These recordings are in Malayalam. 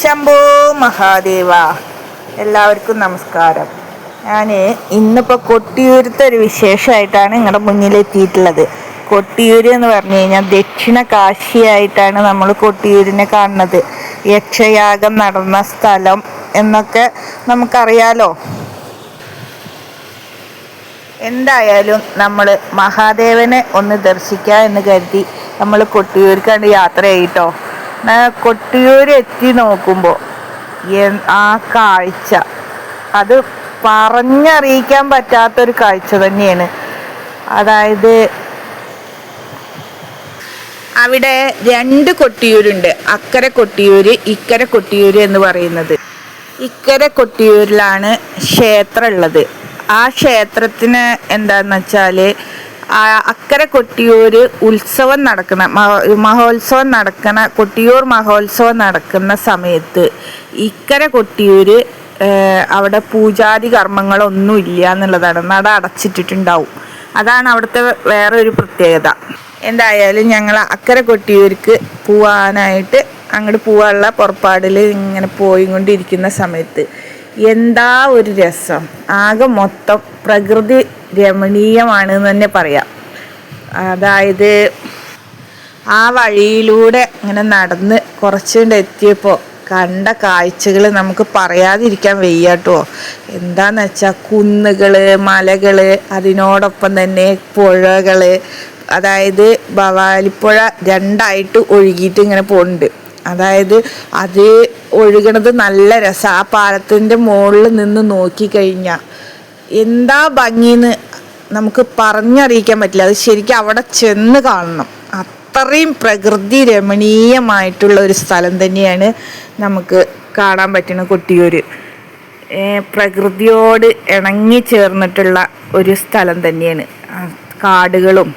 ശംഭോ മഹാദേവ. എല്ലാവർക്കും നമസ്കാരം. ഞാൻ ഇന്നിപ്പോൾ കൊട്ടിയൂരത്തെ ഒരു വിശേഷമായിട്ടാണ് നിങ്ങളുടെ മുന്നിലെത്തിയിട്ടുള്ളത്. കൊട്ടിയൂര് എന്ന് പറഞ്ഞു കഴിഞ്ഞാൽ ദക്ഷിണ കാശിയായിട്ടാണ് നമ്മൾ കൊട്ടിയൂരിനെ കാണുന്നത്. യക്ഷയാഗം നടന്ന സ്ഥലം എന്നൊക്കെ നമുക്കറിയാലോ. എന്തായാലും നമ്മൾ മഹാദേവനെ ഒന്ന് ദർശിക്കുക എന്ന് കരുതി നമ്മൾ കൊട്ടിയൂർക്കാണ്ട് യാത്ര ചെയ്യിട്ടോ കൊട്ടിയൂർ എത്തി നോക്കുമ്പോൾ ആ കാഴ്ച. അത് പറഞ്ഞറിയിക്കാൻ പറ്റാത്തൊരു കാഴ്ച തന്നെയാണ്. അതായത് അവിടെ രണ്ട് കൊട്ടിയൂരുണ്ട്. അക്കരെ കൊട്ടിയൂര് ഇക്കരെ കൊട്ടിയൂര് എന്ന് പറയുന്നത്. ഇക്കരെ കൊട്ടിയൂരിലാണ് ക്ഷേത്രം ഉള്ളത്. ആ ക്ഷേത്രത്തിന് എന്താന്ന് വെച്ചാൽ അക്കരെ കൊട്ടിയൂര് ഉത്സവം നടക്കുന്ന മഹോത്സവം നടക്കുന്ന കൊട്ടിയൂർ മഹോത്സവം നടക്കുന്ന സമയത്ത് ഇക്കരെ കൊട്ടിയൂര് അവിടെ പൂജാതി കർമ്മങ്ങളൊന്നും ഇല്ല എന്നുള്ളതാണ്. നട അടച്ചിട്ടിട്ടുണ്ടാവും. അതാണ് അവിടുത്തെ വേറെ ഒരു പ്രത്യേകത. എന്തായാലും ഞങ്ങൾ അക്കരെ കൊട്ടിയൂർക്ക് പോവാനായിട്ട് അങ്ങോട്ട് പോവാനുള്ള പുറപ്പാടിൽ ഇങ്ങനെ പോയിക്കൊണ്ടിരിക്കുന്ന സമയത്ത് എന്താ ഒരു രസം? ആകെ മൊത്തം പ്രകൃതി രമണീയമാണ് എന്ന് തന്നെ പറയാം. അതായത് ആ വഴിയിലൂടെ ഇങ്ങനെ നടന്ന് കുറച്ചുകൊണ്ട് എത്തിയപ്പോൾ കണ്ട കാഴ്ചകൾ നമുക്ക് പറയാതിരിക്കാൻ വയ്യാട്ടോ എന്താന്ന് വെച്ചാൽ കുന്നുകൾ മലകൾ അതിനോടൊപ്പം തന്നെ പുഴകൾ അതായത് ഭവാലിപ്പുഴ രണ്ടായിട്ട് ഒഴുകിയിട്ട് ഇങ്ങനെ പോകുന്നുണ്ട് അതായത് അത് ഒഴുകണത് നല്ല രസം. ആ പാലത്തിന്റെ മുകളിൽ നിന്ന് നോക്കിക്കഴിഞ്ഞാൽ എന്താ ഭംഗിന്ന് നമുക്ക് പറഞ്ഞറിയിക്കാൻ പറ്റില്ല. അത് ശരിക്കും അവിടെ ചെന്ന് കാണണം. അത്രയും പ്രകൃതി രമണീയമായിട്ടുള്ള ഒരു സ്ഥലം തന്നെയാണ് നമുക്ക് കാണാൻ പറ്റുന്ന കൊട്ടിയൂര്. പ്രകൃതിയോട് ഇണങ്ങി ചേർന്നിട്ടുള്ള ഒരു സ്ഥലം തന്നെയാണ്. കാടുകളും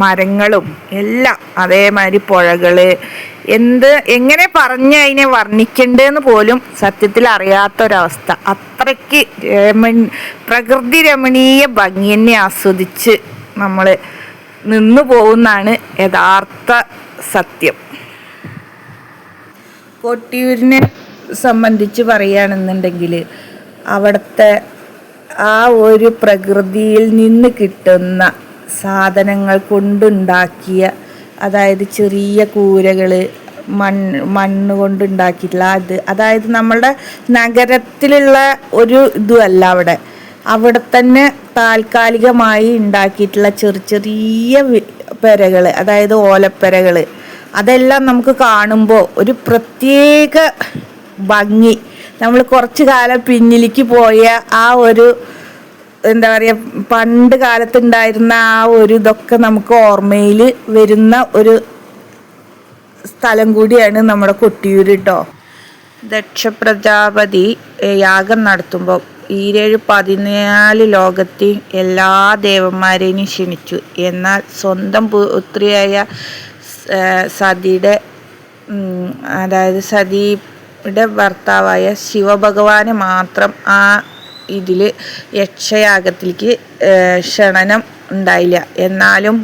മരങ്ങളും എല്ലാം അതേമാതിരി പുഴകൾ എന്ത് എങ്ങനെ പറഞ്ഞ് അതിനെ വർണിക്കണ്ടെന്ന് പോലും സത്യത്തിൽ അറിയാത്തൊരവസ്ഥ അത്രയ്ക്ക് രമ പ്രകൃതി രമണീയ ഭംഗി തന്നെ ആസ്വദിച്ച് നമ്മൾ നിന്നു പോകുന്നതാണ് യഥാർത്ഥ സത്യം. കൊട്ടിയൂരിനെ സംബന്ധിച്ച് പറയുകയാണെന്നുണ്ടെങ്കിൽ അവിടുത്തെ ആ ഒരു പ്രകൃതിയിൽ നിന്ന് കിട്ടുന്ന സാധനങ്ങൾ കൊണ്ടുണ്ടാക്കിയ അതായത് ചെറിയ കൂരകൾ മണ്ണ് മണ്ണ് കൊണ്ടുണ്ടാക്കിയിട്ടുള്ള അത്. അതായത് നമ്മളുടെ നഗരത്തിലുള്ള ഒരു ഇതുമല്ല അവിടെ. അവിടെ തന്നെ താൽക്കാലികമായി ഉണ്ടാക്കിയിട്ടുള്ള ചെറിയ ചെറിയ പെരകൾ അതായത് ഓലപ്പെരകൾ അതെല്ലാം നമുക്ക് കാണുമ്പോൾ ഒരു പ്രത്യേക ഭംഗി. നമ്മൾ കുറച്ചു കാലം പിന്നിലേക്ക് പോയ ആ ഒരു എന്താ പറയുക പണ്ട് കാലത്തുണ്ടായിരുന്ന ആ ഒരു ഇതൊക്കെ നമുക്ക് ഓർമ്മയിൽ വരുന്ന ഒരു സ്ഥലം കൂടിയാണ് നമ്മുടെ കൊട്ടിയൂർ കേട്ടോ ദക്ഷപ്രജാപതി യാഗം നടത്തുമ്പോൾ ഈരേഴ് പതിനാല് ലോകത്തെ എല്ലാ ദേവന്മാരെയും ക്ഷണിച്ചു. എന്നാൽ സ്വന്തം പുത്രിയായ സതിയുടെ അതായത് സതിയുടെ ഭർത്താവായ ശിവഭഗവാനെ മാത്രം ആ ഇതിൽ യക്ഷയാഗത്തിലേക്ക് ക്ഷണനം ഉണ്ടായില്ല. എന്നാലും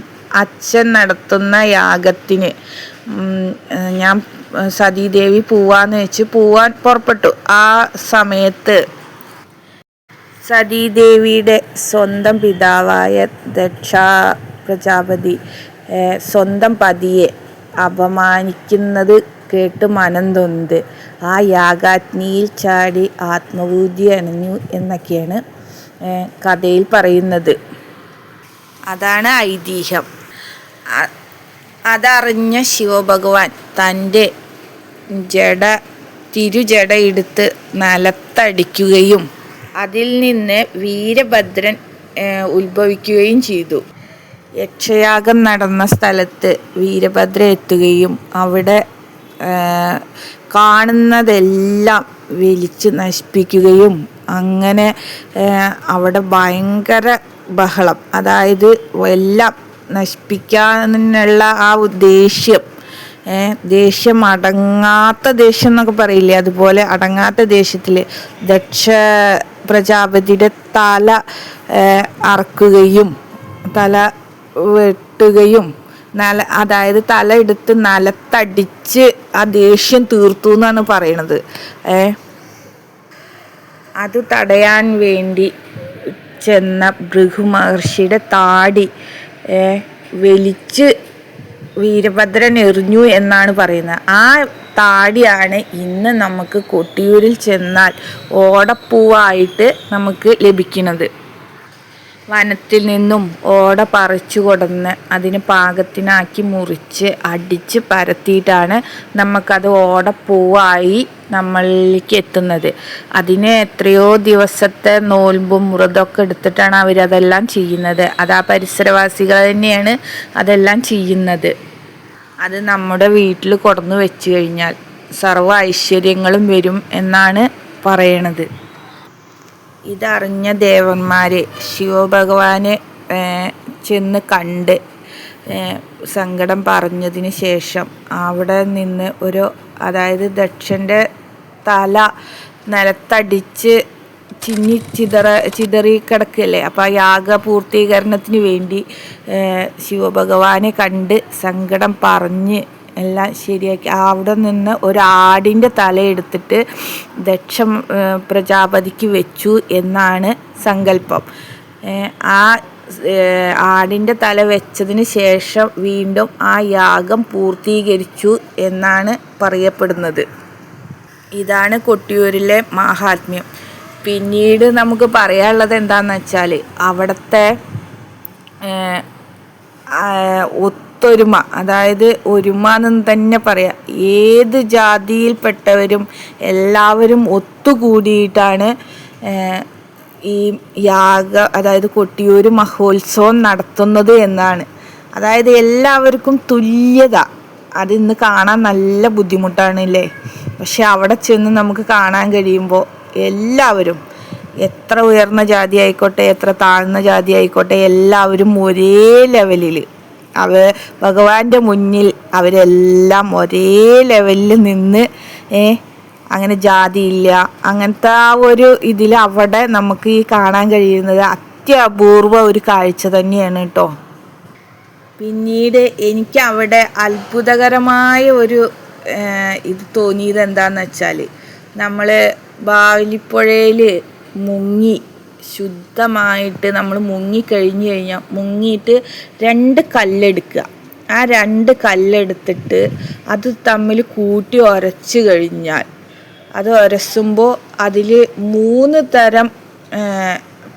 അച്ഛൻ നടത്തുന്ന യാഗത്തിന് ഞാൻ സതീദേവി പോവാന്ന് വെച്ച് പോവാൻ പുറപ്പെട്ടു. ആ സമയത്ത് സതീദേവിയുടെ സ്വന്തം പിതാവായ ദക്ഷ പ്രജാപതി സ്വന്തം പതിയെ അപമാനിക്കുന്നത് കേട്ട് മനം തൊന്ത് ആ യാഗാഗ്നിയിൽ ചാടി ആത്മഭൂതി അണഞ്ഞു എന്നൊക്കെയാണ് കഥയിൽ പറയുന്നത്. അതാണ് ഐതിഹ്യം. അതറിഞ്ഞ ശിവഭഗവാൻ തന്റെ ജട തിരുജട എടുത്ത് നിലത്തടിക്കുകയും അതിൽ നിന്ന് വീരഭദ്രൻ ഉത്ഭവിക്കുകയും ചെയ്തു. യക്ഷയാഗം നടന്ന സ്ഥലത്ത് വീരഭദ്ര എത്തുകയും അവിടെ കാണുന്നതെല്ലാം വലിച്ച് നശിപ്പിക്കുകയും അങ്ങനെ അവിടെ ഭയങ്കര ബഹളം. അതായത് എല്ലാം നശിപ്പിക്കാനുള്ള ആ ദേഷ്യം ദേഷ്യം അടങ്ങാത്ത ദേഷ്യം എന്നൊക്കെ പറയില്ലേ? അതുപോലെ അടങ്ങാത്ത ദേഷ്യത്തിൽ ദക്ഷ പ്രജാപതിയുടെ തല അറക്കുകയും തല വെട്ടുകയും നില അതായത് തല എടുത്ത് നിലത്തടിച്ച് ആ ദേഷ്യം തീർത്തു എന്നാണ് പറയണത്. ഏ? അത് തടയാൻ വേണ്ടി ചെന്ന ഭൃഗു മഹർഷിയുടെ താടി വലിച്ച് വീരഭദ്രൻ എറിഞ്ഞു എന്നാണ് പറയുന്നത്. ആ താടിയാണ് ഇന്ന് നമുക്ക് കൊട്ടിയൂരിൽ ചെന്നാൽ ഓടപ്പൂവായിട്ട് നമുക്ക് ലഭിക്കുന്നത്. വനത്തിൽ നിന്നും ഓട പറിച്ചു കൊടുന്ന് അതിന് പാകത്തിനാക്കി മുറിച്ച് അടിച്ച് പരത്തിയിട്ടാണ് നമുക്കത് പൂവായി നമ്മളിലേക്ക് എത്തുന്നത്. അതിന് എത്രയോ ദിവസത്തെ നോൽമ്പും മുറതൊക്കെ എടുത്തിട്ടാണ് അവരതെല്ലാം ചെയ്യുന്നത്. അത് ആ പരിസരവാസികൾ തന്നെയാണ് അതെല്ലാം ചെയ്യുന്നത്. അത് നമ്മുടെ വീട്ടിൽ കൊടന്നു വെച്ച് കഴിഞ്ഞാൽ സർവ ഐശ്വര്യങ്ങളും വരും എന്നാണ് പറയണത്. ഇതറിഞ്ഞ ദേവന്മാർ ശിവഭഗവാനെ ചെന്ന് കണ്ട് സങ്കടം പറഞ്ഞതിന് ശേഷം അവിടെ നിന്ന് ഒരു അതായത് ദക്ഷന്റെ തല നിലത്തടിച്ച് ചിന്നി ചിതറ ചിതറി കിടക്കല്ലേ? അപ്പോൾ ആ യാഗ പൂർത്തീകരണത്തിന് വേണ്ടി ശിവഭഗവാനെ കണ്ട് സങ്കടം പറഞ്ഞ് എല്ലാം ശരിയാക്കി. അവിടെ നിന്ന് ഒരു ആടിന്റെ തല എടുത്തിട്ട് ദക്ഷ പ്രജാപതിക്ക് വെച്ചു എന്നാണ് സങ്കല്പം. ആ ആടിന്റെ തല വെച്ചതിന് ശേഷം വീണ്ടും ആ യാഗം പൂർത്തീകരിച്ചു എന്നാണ് പറയപ്പെടുന്നത്. ഇതാണ് കൊട്ടിയൂരിലെ മാഹാത്മ്യം. പിന്നീട് നമുക്ക് പറയാനുള്ളത് എന്താണെന്ന് വെച്ചാൽ അവിടുത്തെ ഒത്തൊരുമ അതായത് ഒരുമ എന്ന് തന്നെ പറയാം. ഏത് ജാതിയിൽപ്പെട്ടവരും എല്ലാവരും ഒത്തുകൂടിയിട്ടാണ് ഈ യാഗ അതായത് കൊട്ടിയൂർ മഹോത്സവം നടത്തുന്നത് എന്നാണ്. അതായത് എല്ലാവർക്കും തുല്യത. അത് ഇന്ന് കാണാൻ നല്ല ബുദ്ധിമുട്ടാണ് അല്ലേ പക്ഷെ അവിടെ ചെന്ന് നമുക്ക് കാണാൻ കഴിയുമ്പോൾ എല്ലാവരും എത്ര ഉയർന്ന ജാതി ആയിക്കോട്ടെ എത്ര താഴ്ന്ന ജാതി ആയിക്കോട്ടെ എല്ലാവരും ഒരേ ലെവലിൽ അവ ഭഗവാന്റെ മുന്നിൽ അവരെല്ലാം ഒരേ ലെവലിൽ നിന്ന് ഏ അങ്ങനെ ജാതിയില്ല. അങ്ങനത്തെ ആ ഒരു ഇതിൽ അവിടെ നമുക്ക് ഈ കാണാൻ കഴിയുന്നത് അത്യപൂർവ ഒരു കാഴ്ച തന്നെയാണ് കേട്ടോ പിന്നീട് എനിക്ക് അവിടെ അത്ഭുതകരമായ ഒരു ഇത് തോന്നിയത് എന്താന്ന് വെച്ചാൽ നമ്മൾ ബാവലിപ്പുഴയിൽ മുങ്ങി ശുദ്ധമായിട്ട് നമ്മൾ മുങ്ങി കഴിഞ്ഞ് കഴിഞ്ഞാൽ മുങ്ങിയിട്ട് രണ്ട് കല്ലെടുക്കുക. ആ രണ്ട് കല്ലെടുത്തിട്ട് അത് തമ്മിൽ കൂട്ടി ഉരച്ച് കഴിഞ്ഞാൽ അത് ഉരസുമ്പോൾ അതിൽ മൂന്ന് തരം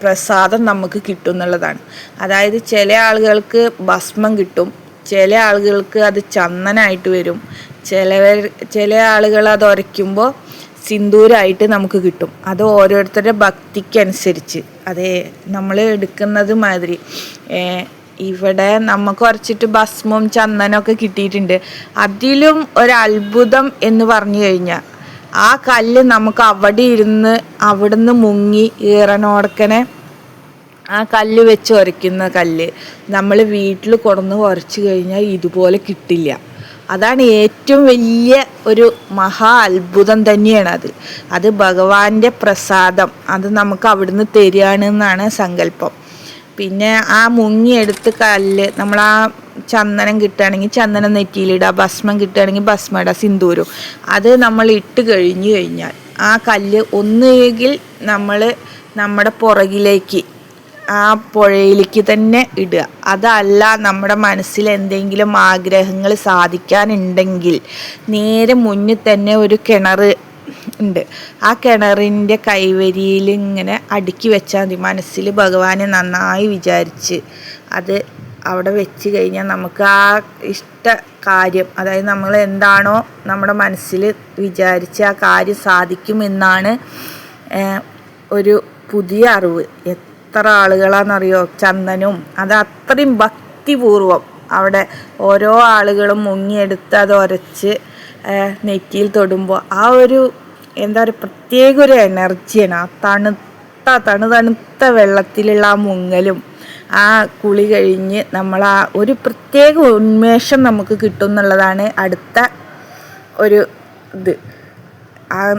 പ്രസാദം നമുക്ക് കിട്ടും എന്നുള്ളതാണ്. അതായത് ചില ആളുകൾക്ക് ഭസ്മം കിട്ടും ചില ആളുകൾക്ക് അത് ചന്ദനായിട്ട് വരും ചിലവർ ചില ആളുകൾ അത് ഉരയ്ക്കുമ്പോൾ സിന്ദൂരായിട്ട് നമുക്ക് കിട്ടും. അത് ഓരോരുത്തരുടെ ഭക്തിക്കനുസരിച്ച്. അതേ നമ്മൾ എടുക്കുന്നത് മാതിരി. ഇവിടെ നമുക്ക് കുറച്ചിട്ട് ഭസ്മവും ചന്ദനമൊക്കെ കിട്ടിയിട്ടുണ്ട്. അതിലും ഒരു അത്ഭുതം എന്ന് പറഞ്ഞു കഴിഞ്ഞാൽ ആ കല്ല് നമുക്ക് അവിടെ ഇരുന്ന് അവിടുന്ന് മുങ്ങി ഈറനോടക്കനെ ആ കല്ല് വെച്ച് ഉരയ്ക്കുന്ന കല്ല് നമ്മൾ വീട്ടിൽ കൊണ്ടുവന്ന് ഉരച്ച് കഴിഞ്ഞാൽ ഇതുപോലെ കിട്ടില്ല. അതാണ് ഏറ്റവും വലിയ ഒരു മഹാ അത്ഭുതം തന്നെയാണ് അത്. അത് ഭഗവാന്റെ പ്രസാദം. അത് നമുക്ക് അവിടുന്ന് തരികയാണ് എന്നാണ് സങ്കല്പം. പിന്നെ ആ മുങ്ങിയെടുത്ത് കല്ല് നമ്മൾ ആ ചന്ദനം കിട്ടുകയാണെങ്കിൽ ചന്ദനം നെറ്റിയിലിടുക ഭസ്മം കിട്ടുകയാണെങ്കിൽ ഭസ്മം ഇടുക സിന്ദൂരം. അത് നമ്മൾ ഇട്ട് കഴിഞ്ഞു കഴിഞ്ഞാൽ ആ കല്ല് ഒന്നുകിൽ നമ്മൾ നമ്മുടെ പുറകിലേക്ക് ആ പുഴയിലേക്ക് തന്നെ ഇടുക. അതല്ല നമ്മുടെ മനസ്സിൽ എന്തെങ്കിലും ആഗ്രഹങ്ങൾ സാധിക്കാനുണ്ടെങ്കിൽ നേരെ മുന്നിൽ തന്നെ ഒരു കിണർ ഉണ്ട്. ആ കിണറിന്റെ കൈവരിയിൽ ഇങ്ങനെ അടുക്കി വെച്ചാൽ മതി. മനസ്സിൽ ഭഗവാനെ നന്നായി വിചാരിച്ച് അത് അവിടെ വെച്ച് കഴിഞ്ഞാൽ നമുക്ക് ആ ഇഷ്ട കാര്യം അതായത് നമ്മൾ എന്താണോ നമ്മുടെ മനസ്സിൽ വിചാരിച്ച് ആ കാര്യം സാധിക്കുമെന്നാണ് ഒരു പുതിയ അറിവ്. എത്ര ആളുകളാണെന്നറിയോ? ചന്ദനും. അത് അത്രയും ഭക്തിപൂർവം അവിടെ ഓരോ ആളുകളും മുങ്ങിയെടുത്ത് അത് ഉരച്ച് നെറ്റിയിൽ തൊടുമ്പോൾ ആ ഒരു എന്താ പറയുക പ്രത്യേക ഒരു എനർജിയാണ്. ആ തണുത്ത തണു തണുത്ത വെള്ളത്തിലുള്ള ആ മുങ്ങലും ആ കുളി കഴിഞ്ഞ് നമ്മൾ ആ ഒരു പ്രത്യേക ഉന്മേഷം നമുക്ക് കിട്ടും എന്നുള്ളതാണ് അടുത്ത ഒരു ഇത്.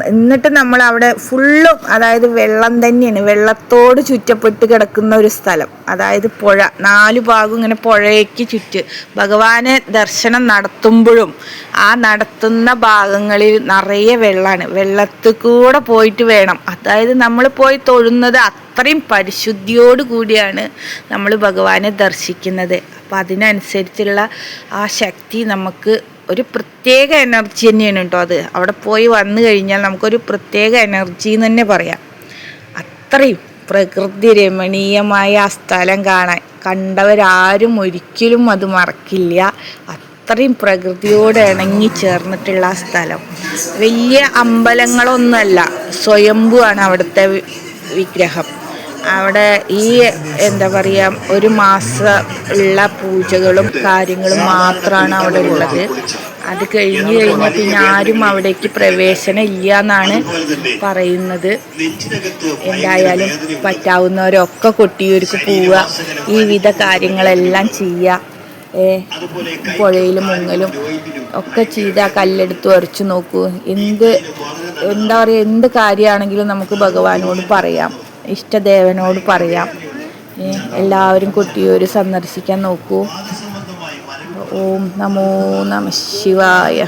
എന്നിട്ട് നമ്മൾ അവിടെ ഫുള്ളും അതായത് വെള്ളം തന്നെയാണ്. വെള്ളത്തോട് ചുറ്റപ്പെട്ട് കിടക്കുന്ന ഒരു സ്ഥലം. അതായത് പുഴ. നാലു ഭാഗം ഇങ്ങനെ പുഴയ്ക്ക് ചുറ്റ്. ഭഗവാനെ ദർശനം നടത്തുമ്പോഴും ആ നടത്തുന്ന ഭാഗങ്ങളിൽ നിറയെ വെള്ളമാണ്. വെള്ളത്തിൽ കൂടെ പോയിട്ട് വേണം. അതായത് നമ്മൾ പോയി തൊഴുന്നത് അത്രയും പരിശുദ്ധിയോട് കൂടിയാണ് നമ്മൾ ഭഗവാനെ ദർശിക്കുന്നത്. അപ്പം അതിനനുസരിച്ചുള്ള ആ ശക്തി നമുക്ക് ഒരു പ്രത്യേക എനർജി തന്നെയാണ് കേട്ടോ അത്. അവിടെ പോയി വന്നു കഴിഞ്ഞാൽ നമുക്കൊരു പ്രത്യേക എനർജി എന്ന് തന്നെ പറയാം. അത്രയും പ്രകൃതി രമണീയമായ ആ സ്ഥലം കാണാൻ കണ്ടവരാരും ഒരിക്കലും അത് മറക്കില്ല. അത്രയും പ്രകൃതിയോട് ഇണങ്ങി ചേർന്നിട്ടുള്ള ആ സ്ഥലം. വലിയ അമ്പലങ്ങളൊന്നുമല്ല സ്വയംഭുവാണ് അവിടുത്തെ വിഗ്രഹം. അവിടെ ഈ എന്താ പറയുക ഒരു മാസം ഉള്ള പൂജകളും കാര്യങ്ങളും മാത്രമാണ് അവിടെ ഉള്ളത്. അത് കഴിഞ്ഞ് കഴിഞ്ഞാൽ പിന്നെ ആരും അവിടേക്ക് പ്രവേശനം ഇല്ല എന്നാണ് പറയുന്നത്. എന്തായാലും പറ്റാവുന്നവരൊക്കെ കൊട്ടിയൂർക്ക് പോവുക. ഈ വിധ കാര്യങ്ങളെല്ലാം ചെയ്യുക പുഴയിലും മുങ്ങലും ഒക്കെ ചെയ്ത് ആ കല്ലെടുത്ത് ഉരച്ചു നോക്കൂ. എന്ത് എന്താ പറയുക എന്ത് കാര്യമാണെങ്കിലും നമുക്ക് ഭഗവാനോട് പറയാം. ഇഷ്ടദേവനോട് പറയാം. എല്ലാവരും കൊട്ടിയൂർ സന്ദർശിക്കാൻ നോക്കൂ. ഓം നമോ നമ ശിവായ.